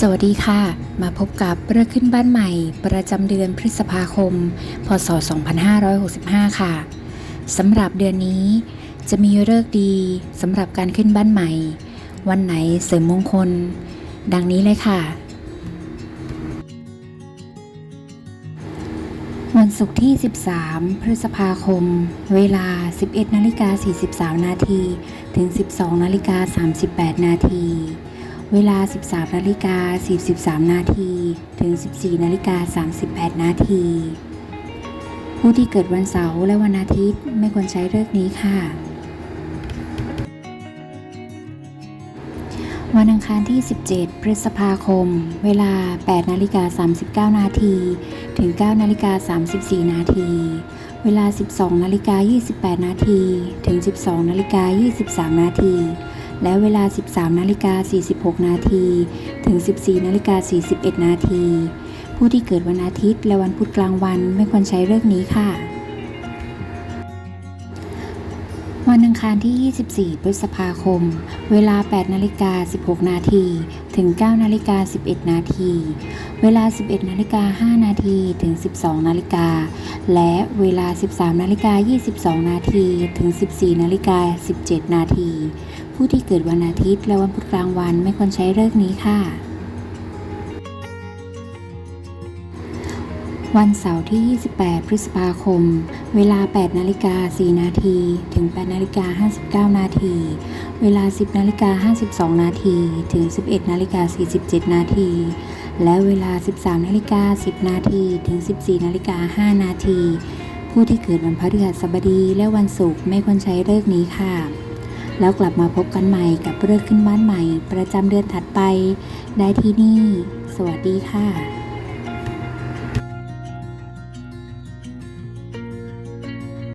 สวัสดีค่ะ มาพบกับเรื่องขึ้นบ้านใหม่ ประจำเดือนพฤษภาคม พศ 2565 ค่ะสำหรับเดือนนี้จะมีเลิกษ์ดีสำหรับการขึ้นบ้านใหม่ วันไหนเสริมมงคล ดังนี้เลยค่ะ วันศุกร์ที่ 13 พฤษภาคม เวลา 11นาฬิกา43 นาทีถึง 12นาฬิกา38 นาที เวลา 13นาฬิกา43 นาที ถึง 14นาฬิกา38 นาที ผู้ที่เกิดวันเสาร์และวันอาทิตย์ไม่ควรใช้เลิกนี้ค่ะ วันอังคารที่ 17 พฤษภาคม เวลา 8นาฬิกา39 นาที ถึง 9นาฬิกา34 นาที เวลา 12นาฬิกา28 นาที ถึง 12นาฬิกา23 นาที และเวลา 13นาฬิกา46 นาที ถึง 14นาฬิกา41 นาที ผู้ที่เกิดวันอาทิตย์และวันพุธกลางวันไม่ควรใช้เลิกษ์นี้ค่ะ วันอังคารที่ 24 พฤษภาคม เวลา 8 นาฬิกา 16 นาที ถึง 9 นาฬิกา 11 นาที เวลา 11 นาฬิกา 5 นาที ถึง 12 นาฬิกา และเวลา 13 นาฬิกา 22 นาที ถึง 14 นาฬิกา 17 นาที ผู้ที่เกิดวันอาทิตย์และวันพุธกลางวันไม่ควรใช้เลิกนี้ค่ะ วันเสาร์ที่ 28 พฤษภาคม เวลา 8 นาฬิกา 4 นาที ถึง 8 นาฬิกา 59 นาที เวลา 10 นาฬิกา 52 นาที ถึง 11 นาฬิกา 47 นาที และเวลา 13 นาฬิกา 10 นาที ถึง 14 นาฬิกา 5 นาที ผู้ที่เกิดวันพฤหัสบดีและวันศุกร์ไม่ควรใช้เลิกนี้ค่ะ แล้วกลับมาพบกันใหม่กับเรื่องขึ้นบ้านใหม่ ประจำเดือนถัดไป ได้ที่นี่ สวัสดีค่ะ